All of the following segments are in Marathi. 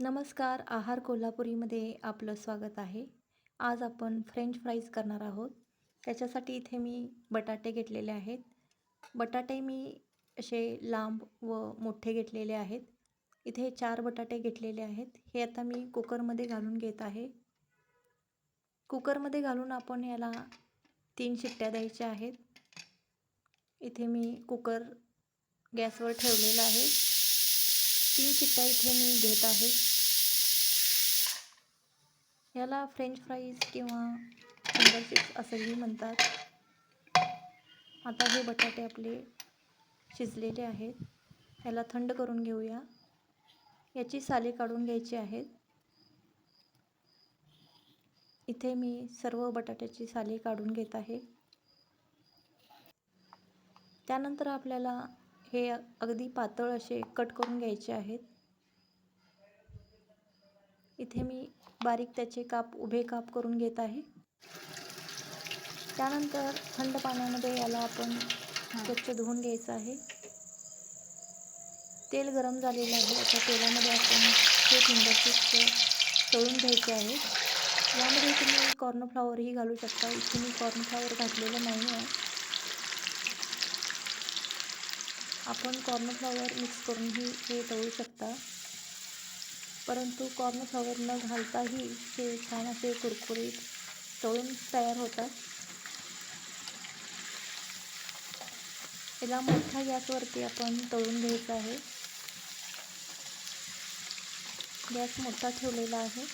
नमस्कार आहार कोल्हापुरीमध्ये आपलं स्वागत आहे. आज आपण फ्रेंच फ्राईज करणार आहोत. त्याच्यासाठी इथे मी बटाटे घेतलेले आहेत. बटाटे मी असे लांब व मोठे घेतलेले आहेत. इथे चार बटाटे घेतलेले आहेत. हे आता मी कुकरमध्ये घालून घेत आहे. कुकरमध्ये घालून आपण याला तीन शिट्ट्या द्यायच्या आहेत. इथे मी कुकर गॅसवर ठेवलेला आहे. तीन शिट्ट्या इथे मी घेत आहे. याला फ्रेंच फ्राईज किंवा फिंगर चिप्स असंही म्हणतात. आता हे बटाटे आपले शिजलेले आहेत. याला थंड करून घेऊया. याची साले काढून घ्यायची आहेत. इथे मी सर्व बटाट्याची साले काढून घेत आहे. त्यानंतर आपल्याला हे अगदी पातळ असे कट करून घ्यायचे आहेत. इथे मी बारीक त्याचे काप उभे काप करून घेत आहे. त्यानंतर थंड पाण्यामध्ये याला आपण स्वच्छ धुवून घ्यायचं आहे. तेल गरम झालेलं आहे. आता तेलामध्ये आपण हे फिंगर तळून घ्यायचे आहेत यामध्ये तुम्ही कॉर्नफ्लॉवरही घालू शकता. इथे मी कॉर्नफ्लॉवर घातलेलं नाही आहे. आपण कॉर्नफ्लॉवर मिक्स करूनही हे तळू शकता. परंतु कॉर्नफ्लॉवर न घालताही हे छान असे कुरकुरीत तळून तयार होतात. याला मोठ्या गॅसवरती आपण तळून घ्यायचं आहे. गॅस मोठा ठेवलेला आहे.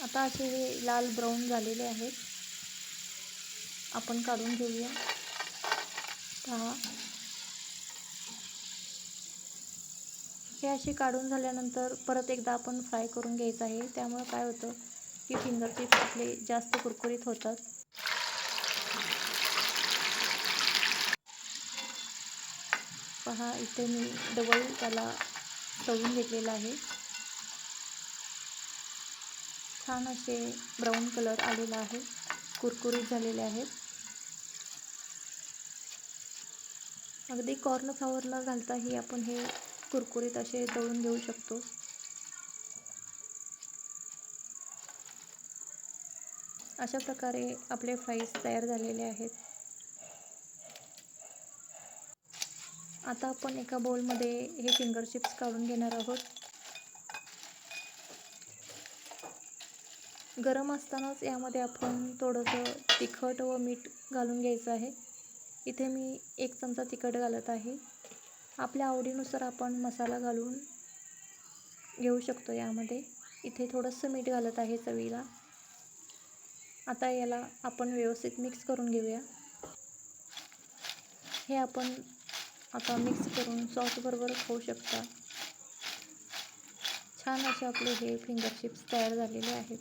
आता असे हे लाल ब्राऊन झालेले आहेत. आपण काढून घेऊया. पहा. हे असे काढून झाल्यानंतर परत एकदा आपण फ्राय करून घ्यायचं आहे. त्यामुळे काय होतं की फिंगरचिप्स आपले जास्त कुरकुरीत होतात. पहा इथे मी डबल त्याला तळून घेतलेला आहे. छान असे ब्राऊन कलर आलेला आहे. कुरकुरीत झालेले आहेत. अगदी कॉर्नफ्लॉवर न घालताही आपण हे कुरकुरीत असे तळून घेऊ शकतो. अशा प्रकारे आपले फ्राईज तयार झालेले आहेत. आता आपण एका बोलमध्ये हे फिंगर चिप्स काढून घेणार आहोत. गरम असतानाच यामध्ये आपण थोडंसं तिखट व मीठ घालून घ्यायचं आहे. इथे मी एक चमचा तिखट घालत आहे. आपल्या आवडीनुसार आपण मसाला घालून घेऊ शकतो यामध्ये. इथे थोडंसं मीठ घालत आहे चवीला. आता याला आपण व्यवस्थित मिक्स करून घेऊया. हे आपण आता मिक्स करून सॉसबरोबर खाऊ शकता. छान असे आपले हे फिंगर चिप्स तयार झालेले आहेत.